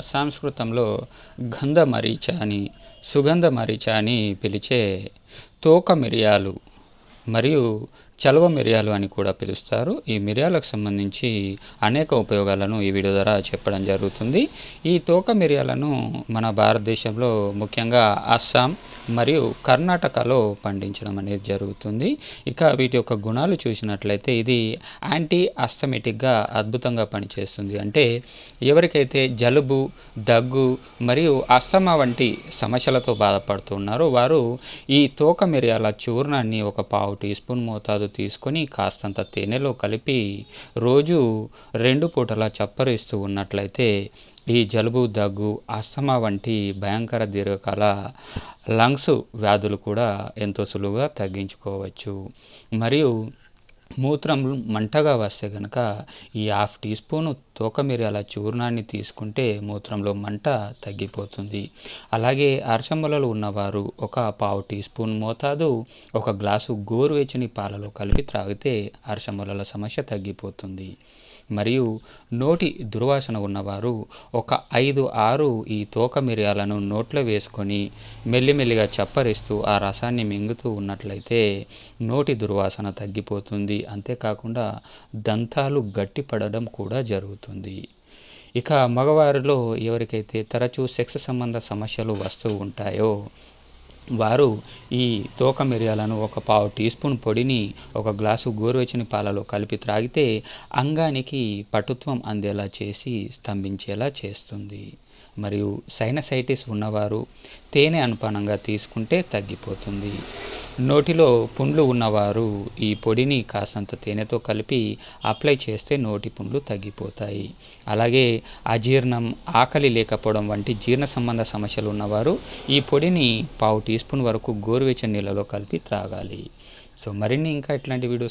సంస్కృతంలో గంధ మరీచ అని సుగంధ మరీచ అని పిలిచే తోక మిరియాలు మరియు చలవ మిరియాలు అని కూడా పిలుస్తారు. ఈ మిరియాలకు సంబంధించి అనేక ఉపయోగాలను ఈ వీడియో ద్వారా చెప్పడం జరుగుతుంది. ఈ తోక మిరియాలను మన భారతదేశంలో ముఖ్యంగా అస్సాం మరియు కర్ణాటకలో పండించడం అనేది జరుగుతుంది. ఇక వీటి యొక్క గుణాలు చూసినట్లయితే ఇది యాంటీ అస్థమెటిక్గా అద్భుతంగా పనిచేస్తుంది. అంటే ఎవరికైతే జలుబు దగ్గు మరియు అస్తమా వంటి సమస్యలతో బాధపడుతున్నారో వారు ఈ తోక మిరియాల చూర్ణాన్ని ఒక పావు టీ స్పూన్ మోతాదు తీసుకొని కాస్తంత తేనెలో కలిపి రోజు రెండు పూటలా చప్పరిస్తూ ఉన్నట్లయితే ఈ జలుబు దగ్గు ఆస్తమా వంటి భయంకర దీర్ఘకాల లంగ్స్ వ్యాధులు కూడా ఎంతో సులువుగా తగ్గించుకోవచ్చు. మరియు మూత్రం మంటగా వస్తే కనుక ఈ హాఫ్ టీ స్పూను తోక మిరియాల చూర్ణాన్ని తీసుకుంటే మూత్రంలో మంట తగ్గిపోతుంది. అలాగే అర్షమ్మలలో ఉన్నవారు ఒక పావు టీ స్పూన్ మోతాదు ఒక గ్లాసు గోరువెచ్చని పాలలో కలిపి త్రాగితే అర్షమ్మల సమస్య తగ్గిపోతుంది. మరియు నోటి దుర్వాసన ఉన్నవారు ఒక ఐదు ఆరు ఈ తోక మిరియాలను నోట్లో వేసుకొని మెల్లిమెల్లిగా చప్పరిస్తూ ఆ రసాన్ని మింగుతూ ఉన్నట్లయితే నోటి దుర్వాసన తగ్గిపోతుంది. అంతేకాకుండా దంతాలు గట్టిపడడం కూడా జరుగుతుంది. ఇక మగవారిలో ఎవరికైతే తరచూ సెక్స్ సంబంధ సమస్యలు వస్తూ ఉంటాయో వారు ఈ తోక మిరియాలను ఒక పావు టీ స్పూన్ పొడిని ఒక గ్లాసు గోరువెచ్చని పాలలో కలిపి త్రాగితే అంగానికి పటుత్వం అందేలా చేసి స్తంభించేలా చేస్తుంది. మరియు సైనసైటిస్ ఉన్నవారు తేనె అనుపానంగా తీసుకుంటే తగ్గిపోతుంది. నోటిలో పుండ్లు ఉన్నవారు ఈ పొడిని కాసంత తేనెతో కలిపి అప్లై చేస్తే నోటి పుండ్లు తగ్గిపోతాయి. అలాగే అజీర్ణం ఆకలి లేకపోవడం వంటి జీర్ణ సంబంధ సమస్యలు ఉన్నవారు ఈ పొడిని పావు టీ స్పూన్ వరకు గోరువెచ్చని నీళ్ళలో కలిపి త్రాగాలి. సో మరిన్ని ఇంకా ఇట్లాంటి వీడియోస్